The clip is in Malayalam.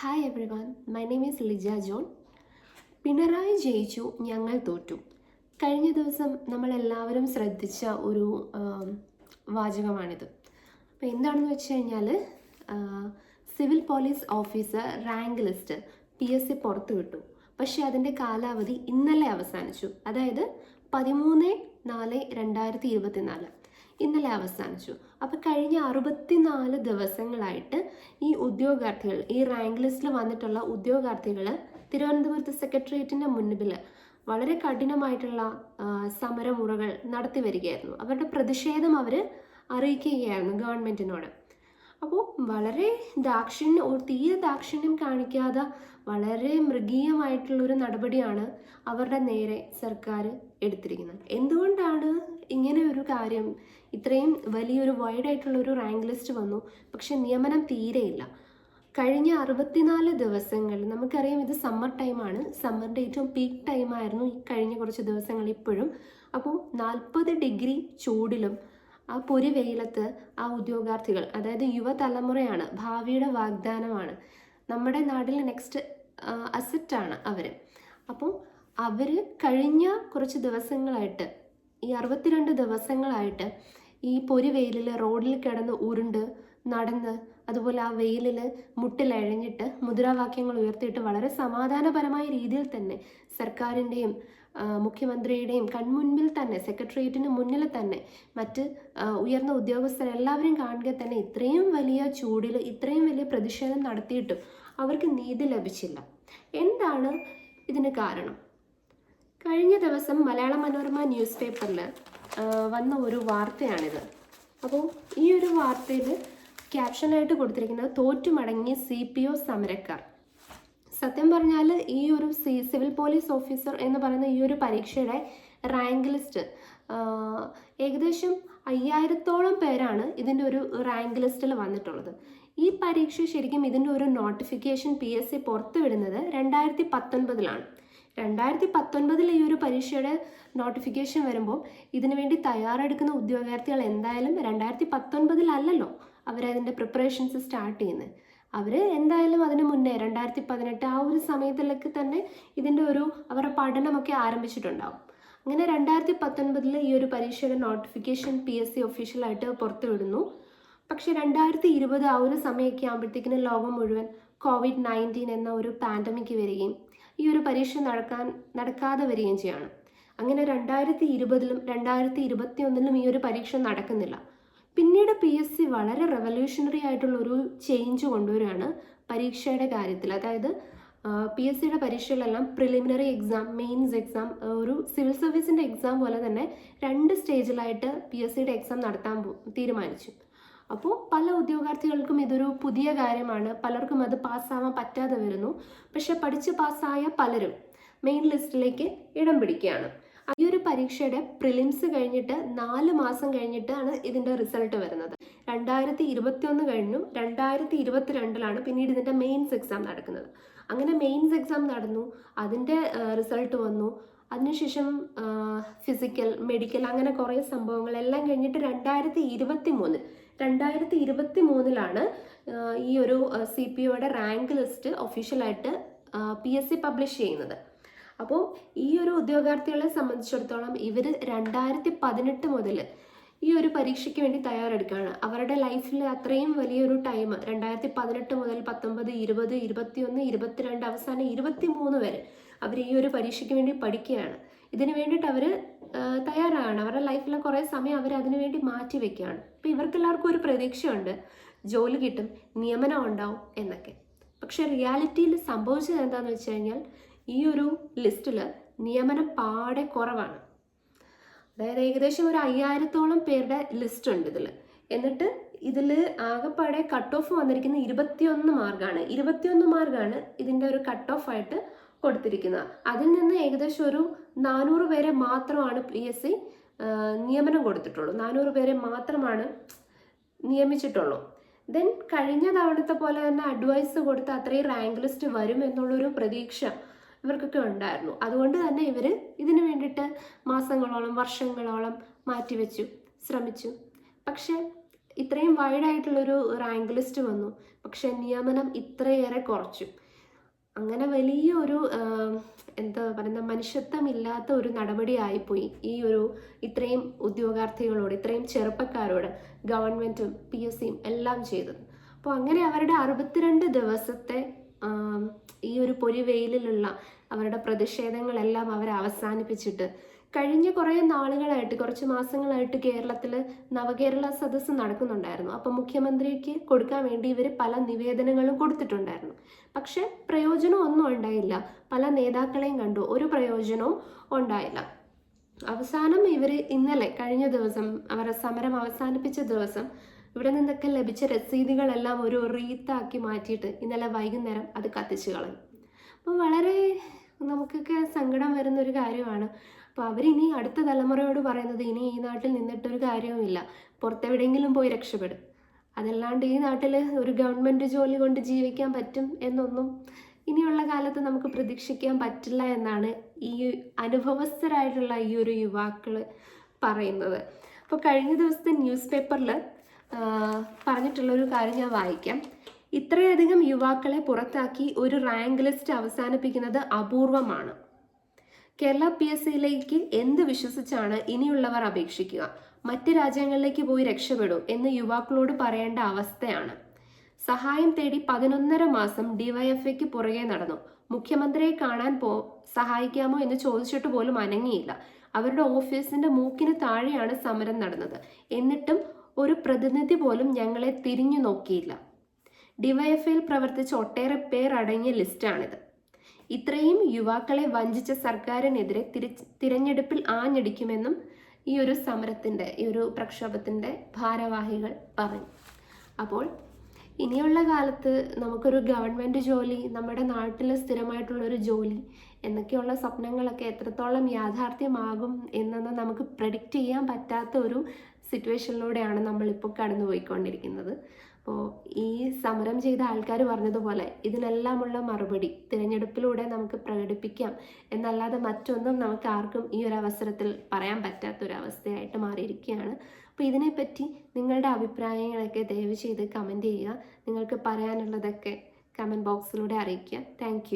Hi everyone my name is Lija John Pinarayi ജയിച്ചു ഞങ്ങൾ തോറ്റു. കഴിഞ്ഞ ദിവസം നമ്മളെല്ലാവരും ശ്രദ്ധിച്ച ഒരു വാചകമാണിത്. അപ്പോൾ എന്താണെന്ന് വെച്ച് കഴിഞ്ഞാൽ civil police officer rank list P S C പുറത്തു വിട്ടു. പക്ഷേ അതിന്റെ കാലാവധി ഇന്നലെ അവസാനിച്ചു. അതായത് പതിമൂന്ന് നാല് രണ്ടായിരത്തി ഇരുപത്തിനാല്. ഇന്നലെ അവസാനിച്ചു. അപ്പോൾ കഴിഞ്ഞ അറുപത്തിനാല് ദിവസങ്ങളായിട്ട് ഈ ഉദ്യോഗാർത്ഥികൾ ഈ റാങ്ക് ലിസ്റ്റിൽ വന്നിട്ടുള്ള ഉദ്യോഗാർത്ഥികൾ തിരുവനന്തപുരത്ത് സെക്രട്ടേറിയറ്റിന്റെ മുൻപിൽ വളരെ കഠിനമായിട്ടുള്ള സമരമുറകൾ നടത്തി വരികയായിരുന്നു. അവരുടെ പ്രതിഷേധം അവർ അറിയിക്കുകയായിരുന്നു ഗവൺമെന്റിനോട് അപ്പോൾ വളരെ ദാക്ഷിണ്യം ഒരു തീരെ ദാക്ഷിണ്യം കാണിക്കാതെ വളരെ മൃഗീയമായിട്ടുള്ളൊരു നടപടിയാണ് അവരുടെ നേരെ സർക്കാർ എടുത്തിരിക്കുന്നത്. എന്തുകൊണ്ടാണ് ഇങ്ങനെ ഒരു കാര്യം ഇത്രയും വലിയൊരു വൈഡ് ആയിട്ടുള്ള ഒരു റാങ്ക് ലിസ്റ്റ് വന്നു. പക്ഷെ നിയമനം തീരെയില്ല കഴിഞ്ഞ അറുപത്തിനാല് ദിവസങ്ങൾ നമുക്കറിയാം ഇത് സമ്മർ ടൈമാണ് സമ്മറിന്റെ ഏറ്റവും പീക്ക് ടൈമായിരുന്നു ഈ കഴിഞ്ഞ കുറച്ച് ദിവസങ്ങൾ ഇപ്പോഴും. അപ്പോൾ നാൽപ്പത് ഡിഗ്രി ചൂടിലും ആ പൊരി വെയിലത്ത് ആ ഉദ്യോഗാർത്ഥികൾ അതായത് യുവതലമുറയാണ് ഭാവിയുടെ വാഗ്ദാനമാണ് നമ്മുടെ നാട്ടിലെ നെക്സ്റ്റ് അസറ്റാണ് അവർ അപ്പോൾ അവർ കഴിഞ്ഞ കുറച്ച് ദിവസങ്ങളായിട്ട് ഈ അറുപത്തിരണ്ട് ദിവസങ്ങളായിട്ട് ഈ പൊരി വെയിലിൽ റോഡിൽ കിടന്ന് ഉരുണ്ട് നടന്ന് അതുപോലെ ആ വെയിലിൽ മുട്ടിലഴഞ്ഞിട്ട് മുദ്രാവാക്യങ്ങൾ ഉയർത്തിയിട്ട് വളരെ സമാധാനപരമായ രീതിയിൽ തന്നെ സർക്കാരിന്റെയും മുഖ്യമന്ത്രിയുടെയും കൺമുൻപിൽ തന്നെ സെക്രട്ടേറിയറ്റിന് മുന്നിൽ തന്നെ മറ്റ് ഉയർന്ന ഉയർന്ന ഉദ്യോഗസ്ഥരെല്ലാവരും കാണുക തന്നെ ഇത്രയും വലിയ ചൂടിൽ ഇത്രയും വലിയ പ്രതിഷേധം നടത്തിയിട്ടും അവർക്ക് നീതി ലഭിച്ചില്ല. എന്താണ് ഇതിന് കാരണം? കഴിഞ്ഞ ദിവസം മലയാള മനോരമ ന്യൂസ് പേപ്പറിൽ വന്ന ഒരു വാർത്തയാണിത്. അപ്പോൾ ഈ ഒരു വാർത്തയിൽ ക്യാപ്ഷനായിട്ട് കൊടുത്തിരിക്കുന്നത് തോറ്റുമടങ്ങിയ സി പി ഒ സമരക്കാർ. സത്യം പറഞ്ഞാൽ ഈ ഒരു സി സിവിൽ പോലീസ് ഓഫീസർ എന്ന് പറയുന്ന ഈ ഒരു പരീക്ഷയുടെ റാങ്ക് ലിസ്റ്റ് ഏകദേശം അയ്യായിരത്തോളം പേരാണ് ഇതിന്റെ ഒരു റാങ്ക് ലിസ്റ്റിൽ വന്നിട്ടുള്ളത്. ഈ പരീക്ഷ ശരിക്കും ഇതിന്റെ ഒരു നോട്ടിഫിക്കേഷൻ പി എസ് സി പുറത്തുവിടുന്നത് രണ്ടായിരത്തി പത്തൊൻപതിലാണ്. രണ്ടായിരത്തി പത്തൊൻപതിൽ ഈ ഒരു പരീക്ഷയുടെ നോട്ടിഫിക്കേഷൻ വരുമ്പോൾ ഇതിനു വേണ്ടി തയ്യാറെടുക്കുന്ന ഉദ്യോഗാർത്ഥികൾ എന്തായാലും രണ്ടായിരത്തി പത്തൊൻപതിലല്ലല്ലോ അവരതിന്റെ പ്രിപ്പറേഷൻസ് സ്റ്റാർട്ട് ചെയ്യുന്നത് അവർ എന്തായാലും അതിന് മുന്നേ രണ്ടായിരത്തി പതിനെട്ട് ആ ഒരു സമയത്തിലേക്ക് തന്നെ ഇതിന്റെ ഒരു അവരുടെ പഠനമൊക്കെ ആരംഭിച്ചിട്ടുണ്ടാവും. അങ്ങനെ രണ്ടായിരത്തി പത്തൊൻപതിൽ ഈ ഒരു പരീക്ഷയുടെ നോട്ടിഫിക്കേഷൻ പി എസ് സി ഒഫീഷ്യലായിട്ട് പുറത്തുവിടുന്നു. പക്ഷേ രണ്ടായിരത്തി ഇരുപത് ആ ഒരു സമയമൊക്കെ ആകുമ്പോഴത്തേക്കിന് ലോകം മുഴുവൻ കോവിഡ് നയന്റീൻ എന്ന ഒരു പാൻഡമിക് വരികയും ഈ ഒരു പരീക്ഷ നടക്കാൻ നടക്കാതെ വരികയും ചെയ്യാണ്. അങ്ങനെ രണ്ടായിരത്തി ഇരുപതിലും രണ്ടായിരത്തി ഇരുപത്തി ഒന്നിലും ഈ ഒരു പരീക്ഷ നടക്കുന്നില്ല. പിന്നീട് പി എസ് സി വളരെ റെവല്യൂഷണറി ആയിട്ടുള്ള ഒരു ചേഞ്ച് കൊണ്ടുവരികയാണ് പരീക്ഷയുടെ കാര്യത്തിൽ. അതായത് പി എസ് സിയുടെ പരീക്ഷകളെല്ലാം പ്രിലിമിനറി എക്സാം മെയിൻസ് എക്സാം ഒരു സിവിൽ സർവീസിന്റെ എക്സാം പോലെ തന്നെ രണ്ട് സ്റ്റേജിലായിട്ട് പി എസ് സിയുടെ എക്സാം നടത്താൻ തീരുമാനിച്ചു. അപ്പോൾ പല ഉദ്യോഗാർത്ഥികൾക്കും ഇതൊരു പുതിയ കാര്യമാണ്. പലർക്കും അത് പാസ്സാവാൻ പറ്റാതെ വരുന്നു. പക്ഷെ പഠിച്ച് പാസ്സായ പലരും മെയിൻ ലിസ്റ്റിലേക്ക് ഇടം പിടിക്കുകയാണ്. ഈ ഒരു പരീക്ഷയുടെ പ്രിലിംസ് കഴിഞ്ഞിട്ട് നാല് മാസം കഴിഞ്ഞിട്ടാണ് ഇതിന്റെ റിസൾട്ട് വരുന്നത്. രണ്ടായിരത്തി ഇരുപത്തി ഒന്ന് കഴിഞ്ഞു. രണ്ടായിരത്തി ഇരുപത്തിരണ്ടിലാണ് പിന്നീട് ഇതിന്റെ മെയിൻസ് എക്സാം നടക്കുന്നത്. അങ്ങനെ മെയിൻസ് എക്സാം നടന്നു. അതിന്റെ റിസൾട്ട് വന്നു. അതിനുശേഷം ഫിസിക്കൽ മെഡിക്കൽ അങ്ങനെ കുറേ സംഭവങ്ങളെല്ലാം കഴിഞ്ഞിട്ട് രണ്ടായിരത്തി ഇരുപത്തി മൂന്നിൽ രണ്ടായിരത്തി ഇരുപത്തി മൂന്നിലാണ് ഈ ഒരു സി പി ഒയുടെ റാങ്ക് ലിസ്റ്റ് ഒഫീഷ്യലായിട്ട് പി എസ് സി പബ്ലിഷ് ചെയ്യുന്നത്. അപ്പോൾ ഈ ഒരു ഉദ്യോഗാർത്ഥികളെ സംബന്ധിച്ചിടത്തോളം ഇവർ രണ്ടായിരത്തി പതിനെട്ട് മുതൽ ഈ ഒരു പരീക്ഷയ്ക്ക് വേണ്ടി തയ്യാറെടുക്കുകയാണ്. അവരുടെ ലൈഫിൽ അത്രയും വലിയൊരു ടൈം രണ്ടായിരത്തി പതിനെട്ട് മുതൽ പത്തൊമ്പത് ഇരുപത് ഇരുപത്തിയൊന്ന് ഇരുപത്തിരണ്ട് അവസാനം ഇരുപത്തി മൂന്ന് വരെ അവർ ഈ ഒരു പരീക്ഷയ്ക്ക് വേണ്ടി പഠിക്കുകയാണ്. ഇതിനു വേണ്ടിയിട്ട് അവർ തയ്യാറാണ്. അവരുടെ ലൈഫിലെ കുറേ സമയം അവർ അതിനു വേണ്ടി മാറ്റി വെക്കുകയാണ്. അപ്പോൾ ഇവർക്കെല്ലാവർക്കും ഒരു പ്രതീക്ഷയുണ്ട്. ജോലി കിട്ടും നിയമനം ഉണ്ടാവും എന്നൊക്കെ. പക്ഷെ റിയാലിറ്റിയിൽ സംഭവിച്ചത് എന്താണെന്ന് വെച്ച് കഴിഞ്ഞാൽ ഈ ഒരു ലിസ്റ്റിൽ നിയമനം പാടെ കുറവാണ്. അതായത് ഏകദേശം ഒരു അയ്യായിരത്തോളം പേരുടെ ലിസ്റ്റ് ഉണ്ട് ഇതിൽ എന്നിട്ട് ഇതിൽ ആകെപ്പാടെ കട്ട് ഓഫ് വന്നിരിക്കുന്ന ഇരുപത്തിയൊന്ന് മാർക്കാണ് ഇരുപത്തിയൊന്ന് മാർക്കാണ് ഇതിന്റെ ഒരു കട്ട് ഓഫ് ആയിട്ട് കൊടുത്തിരിക്കുന്നത്. അതിൽ നിന്ന് ഏകദേശം ഒരു നാനൂറ് പേരെ മാത്രമാണ് പി എസ് സി നിയമനം കൊടുത്തിട്ടുള്ളൂ. നാനൂറ് പേരെ മാത്രമാണ് നിയമിച്ചിട്ടുള്ളൂ. ദെൻ കഴിഞ്ഞ തവണത്തെ പോലെ തന്നെ അഡ്വൈസ് കൊടുത്ത് അത്രയും റാങ്ക് ലിസ്റ്റ് വരും എന്നുള്ളൊരു പ്രതീക്ഷ ഇവർക്കൊക്കെ ഉണ്ടായിരുന്നു. അതുകൊണ്ട് തന്നെ ഇവർ ഇതിനു വേണ്ടിയിട്ട് മാസങ്ങളോളം വർഷങ്ങളോളം മാറ്റിവെച്ചു ശ്രമിച്ചു. പക്ഷേ ഇത്രയും വൈഡായിട്ടുള്ളൊരു റാങ്ക് ലിസ്റ്റ് വന്നു. പക്ഷേ നിയമനം ഇത്രയേറെ കുറച്ചു. അങ്ങനെ വലിയ ഒരു എന്താ പറയുന്ന മനുഷ്യത്വമില്ലാത്ത ഒരു നടപടിയായിപ്പോയി ഈ ഒരു ഇത്രയും ഉദ്യോഗാർത്ഥികളോട് ഇത്രയും ചെറുപ്പക്കാരോട് ഗവൺമെന്റും പി എസ് സിയും എല്ലാം ചെയ്തത്. അപ്പോൾ അങ്ങനെ അവരുടെ അറുപത്തിരണ്ട് ദിവസത്തെ ഈ ഒരു പൊരിവെയിലുള്ള അവരുടെ പ്രതിഷേധങ്ങളെല്ലാം അവർ അവസാനിപ്പിച്ചിട്ട് കഴിഞ്ഞ കുറേ നാളുകളായിട്ട് കുറച്ച് മാസങ്ങളായിട്ട് കേരളത്തിൽ നവകേരള സദസ്സ് നടക്കുന്നുണ്ടായിരുന്നു. അപ്പം മുഖ്യമന്ത്രിക്ക് കൊടുക്കാൻ വേണ്ടി ഇവർ പല നിവേദനങ്ങളും കൊടുത്തിട്ടുണ്ടായിരുന്നു. പക്ഷെ പ്രയോജനം ഒന്നും ഉണ്ടായില്ല. പല നേതാക്കളെയും കണ്ടു. ഒരു പ്രയോജനവും ഉണ്ടായില്ല. അവസാനം ഇവർ ഇന്നലെ കഴിഞ്ഞ ദിവസം അവരുടെ സമരം അവസാനിപ്പിച്ച ദിവസം ഇവിടെ നിന്നൊക്കെ ലഭിച്ച രസീതുകളെല്ലാം ഒരു റീത്താക്കി മാറ്റിയിട്ട് ഇന്നലെ വൈകുന്നേരം അത് കത്തിച്ചു കളഞ്ഞു. അപ്പോൾ വളരെ നമുക്കൊക്കെ സങ്കടം വരുന്ന ഒരു കാര്യമാണ്. അപ്പോൾ അവരിനി അടുത്ത തലമുറയോട് പറയുന്നത് ഇനി ഈ നാട്ടിൽ നിന്നിട്ടൊരു കാര്യവുമില്ല. പുറത്തെവിടെയെങ്കിലും പോയി രക്ഷപ്പെടും. അതല്ലാണ്ട് ഈ നാട്ടിൽ ഒരു ഗവൺമെന്റ് ജോലി കൊണ്ട് ജീവിക്കാൻ പറ്റും എന്നൊന്നും ഇനിയുള്ള കാലത്ത് നമുക്ക് പ്രതീക്ഷിക്കാൻ പറ്റില്ല എന്നാണ് ഈ അനുഭവസ്ഥരായിട്ടുള്ള ഈ ഒരു യുവാക്കൾ പറയുന്നത്. അപ്പോൾ കഴിഞ്ഞ ദിവസത്തെ ന്യൂസ് പേപ്പറിൽ പറഞ്ഞിട്ടുള്ളൊരു കാര്യം ഞാൻ വായിക്കാം. ഇത്രയധികം യുവാക്കളെ പുറത്താക്കി ഒരു റാങ്ക് ലിസ്റ്റ് അവസാനിപ്പിക്കുന്നത് അപൂർവമാണ്. കേരള പി എസ് സിയിലേക്ക് എന്ത് വിശ്വസിച്ചാണ് ഇനിയുള്ളവർ അപേക്ഷിക്കുക? മറ്റ് രാജ്യങ്ങളിലേക്ക് പോയി രക്ഷപ്പെടൂ എന്ന് യുവാക്കളോട് പറയേണ്ട അവസ്ഥയാണ്. സഹായം തേടി പതിനൊന്നര മാസം ഡിവൈഎഫ്ഐക്ക് പുറകെ നടന്നു. മുഖ്യമന്ത്രിയെ കാണാൻ പോ സഹായിക്കാമോ എന്ന് ചോദിച്ചിട്ട് പോലും അനങ്ങിയില്ല. അവരുടെ ഓഫീസിന്റെ മൂക്കിന് താഴെയാണ് സമരം നടന്നത്. എന്നിട്ടും ഒരു പ്രതിനിധി പോലും ഞങ്ങളെ തിരിഞ്ഞു നോക്കിയില്ല. ഡിവൈഎഫ്ഐയിൽ പ്രവർത്തിച്ച ഒട്ടേറെ പേർ അടങ്ങിയ ലിസ്റ്റാണിത്. ഇത്രയും യുവാക്കളെ വഞ്ചിച്ച സർക്കാരിനെതിരെ തിരി തിരഞ്ഞെടുപ്പിൽ ആഞ്ഞടിക്കുമെന്നും ഈ ഒരു സമരത്തിന്റെ ഈ ഒരു പ്രക്ഷോഭത്തിന്റെ ഭാരവാഹികൾ പറഞ്ഞു. അപ്പോൾ ഇനിയുള്ള കാലത്ത് നമുക്കൊരു ഗവൺമെന്റ് ജോലി നമ്മുടെ നാട്ടിൽ സ്ഥിരമായിട്ടുള്ളൊരു ജോലി എന്നൊക്കെയുള്ള സ്വപ്നങ്ങളൊക്കെ എത്രത്തോളം യാഥാർത്ഥ്യമാകും എന്നൊന്നും നമുക്ക് പ്രഡിക്റ്റ് ചെയ്യാൻ പറ്റാത്ത ഒരു സിറ്റുവേഷനിലൂടെയാണ് നമ്മളിപ്പോൾ കടന്നുപോയിക്കൊണ്ടിരിക്കുന്നത്. അപ്പോൾ ഈ സമരം ചെയ്ത ആൾക്കാർ പറഞ്ഞതുപോലെ ഇതിനെല്ലാമുള്ള മറുപടി തിരഞ്ഞെടുപ്പിലൂടെ നമുക്ക് പ്രകടിപ്പിക്കാം എന്നല്ലാതെ മറ്റൊന്നും നമുക്ക് ആർക്കും ഈ ഒരു അവസരത്തിൽ പറയാൻ പറ്റാത്തൊരവസ്ഥയായിട്ട് മാറിയിരിക്കുകയാണ്. അപ്പോൾ ഇതിനെപ്പറ്റി നിങ്ങളുടെ അഭിപ്രായങ്ങളൊക്കെ ദയവ് ചെയ്ത് കമന്റ് ചെയ്യുക. നിങ്ങൾക്ക് പറയാനുള്ളതൊക്കെ കമന്റ് ബോക്സിലൂടെ അറിയിക്കുക. താങ്ക്